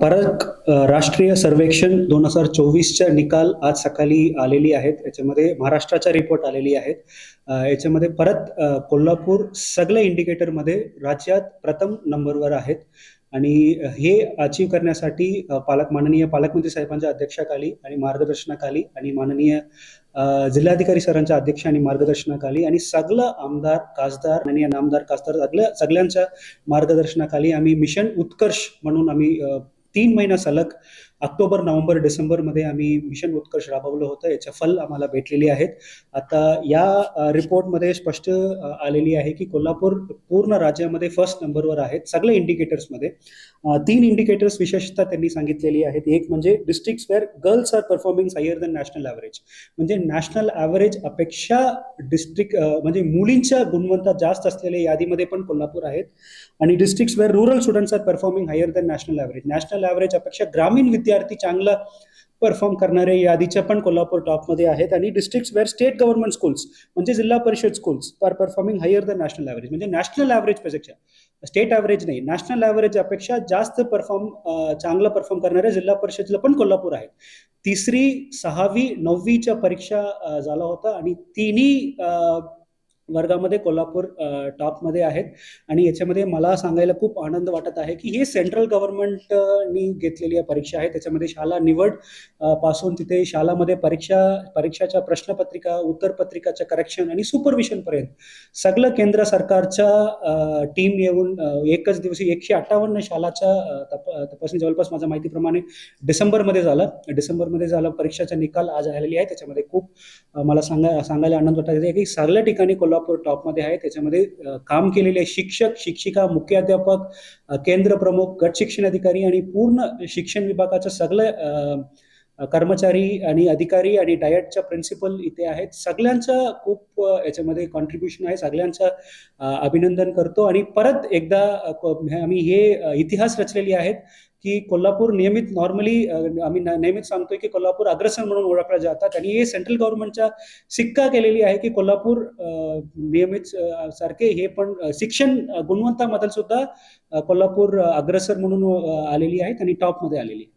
परक राष्ट्रीय सर्वेक्षण दोन हजार चोवीसच्या निकाल आज सकाळी आलेली आहेत. याच्यामध्ये महाराष्ट्राच्या रिपोर्ट आलेली आहेत. याच्यामध्ये परत कोल्हापूर सगळ्या इंडिकेटरमध्ये राज्यात प्रथम नंबरवर आहेत. आणि हे अचीव करण्यासाठी पालक माननीय पालकमंत्री साहेबांच्या अध्यक्षाखाली आणि मार्गदर्शनाखाली आणि माननीय जिल्हाधिकारी सरांच्या अध्यक्ष आणि मार्गदर्शनाखाली आणि सगळं आमदार खासदार माननीय नामदार खासदार सगळ्या सगळ्यांच्या मार्गदर्शनाखाली आम्ही मिशन उत्कर्ष म्हणून आम्ही तीन महिना सलग ऑक्टोबर नोव्हेंबर डिसेंबरमध्ये आम्ही मिशन उत्कर्ष राबवलं होतं. याचे फल आम्हाला भेटलेली आहेत. आता या रिपोर्टमध्ये स्पष्ट आलेली आहे की कोल्हापूर पूर्ण राज्यामध्ये फर्स्ट नंबरवर आहेत सगळे इंडिकेटर्समध्ये तीन इंडिकेटर्स विशेषतः त्यांनी सांगितलेली आहेत. एक म्हणजे district where girls are performing higher than national average म्हणजे नॅशनल ॲव्हरेज अपेक्षा डिस्ट्रिक्ट म्हणजे मुलींच्या गुणवत्ता जास्त असलेल्या यादीमध्ये पण कोल्हापूर आहेत. आणि district where rural students are performing higher than national average national average अपेक्षा ग्रामीण विद्यार्थी चांगला परफॉर्म करणारे यादीच्या पण कोल्हापूर टॉपमध्ये आहेत. आणि district where state government schools म्हणजे Zilla Parishad schools are performing higher the national average म्हणजे नॅशनल ॲव्हरेजपेक्षा स्टेट ॲव्हरेज नाही नॅशनल ॲव्हरेज अपेक्षा जास्त परफॉर्म चांगलं परफॉर्म करणाऱ्या जिल्हा परिषदला पण कोल्हापूर आहे तिसरी सहावी नववीच्या परीक्षा झाला होता आणि तिन्ही वर्गामध्ये कोल्हापूर टॉपमध्ये आहेत. आणि याच्यामध्ये मला सांगायला खूप आनंद वाटत आहे की हे सेंट्रल गव्हर्नमेंटनी घेतलेली परीक्षा आहे. त्याच्यामध्ये शाळा निवडपासून तिथे शाळामध्ये परीक्षा परीक्षाच्या प्रश्नपत्रिका उत्तरपत्रिकाचं करेक्शन आणि सुपरविशनपर्यंत सगळं केंद्र सरकारच्या टीम येऊन एकच दिवशी एकशे अठ्ठावन्न शालाच्या तप तपासणी जवळपास माझ्या माहितीप्रमाणे डिसेंबरमध्ये झालं. डिसेंबरमध्ये झालं परीक्षाचा निकाल आज आलेली आहे. त्याच्यामध्ये खूप मला सांगा सांगायला आनंद वाटत आहे. की सगळ्या ठिकाणी कोल्हापूर टॉपमध्ये आहे. त्याच्यामध्ये काम केलेले शिक्षक शिक्षिका मुख्याध्यापक केंद्र प्रमुख गट शिक्षण अधिकारी आणि पूर्ण शिक्षण विभागाचं सगळं कर्मचारी आणि अधिकारी आणि डायटच्या प्रिन्सिपल इथे आहेत. सगळ्यांचं खूप याच्यामध्ये कॉन्ट्रीब्युशन आहे. सगळ्यांचं अभिनंदन करतो. आणि परत एकदा आम्ही हे इतिहास रचलेली आहेत की कोल्हापूर नियमित नॉर्मली आम्ही नेहमीच सांगतोय की कोल्हापूर अग्रसर म्हणून ओळखलं जातात. आणि हे सेंट्रल गव्हर्नमेंटच्या सिक्का केलेली आहे की कोल्हापूर नियमित सारखे हे पण शिक्षण अ, गुणवत्तामध्ये सुद्धा कोल्हापूर अग्रसर म्हणून आलेली आहेत आणि टॉपमध्ये आलेली आहे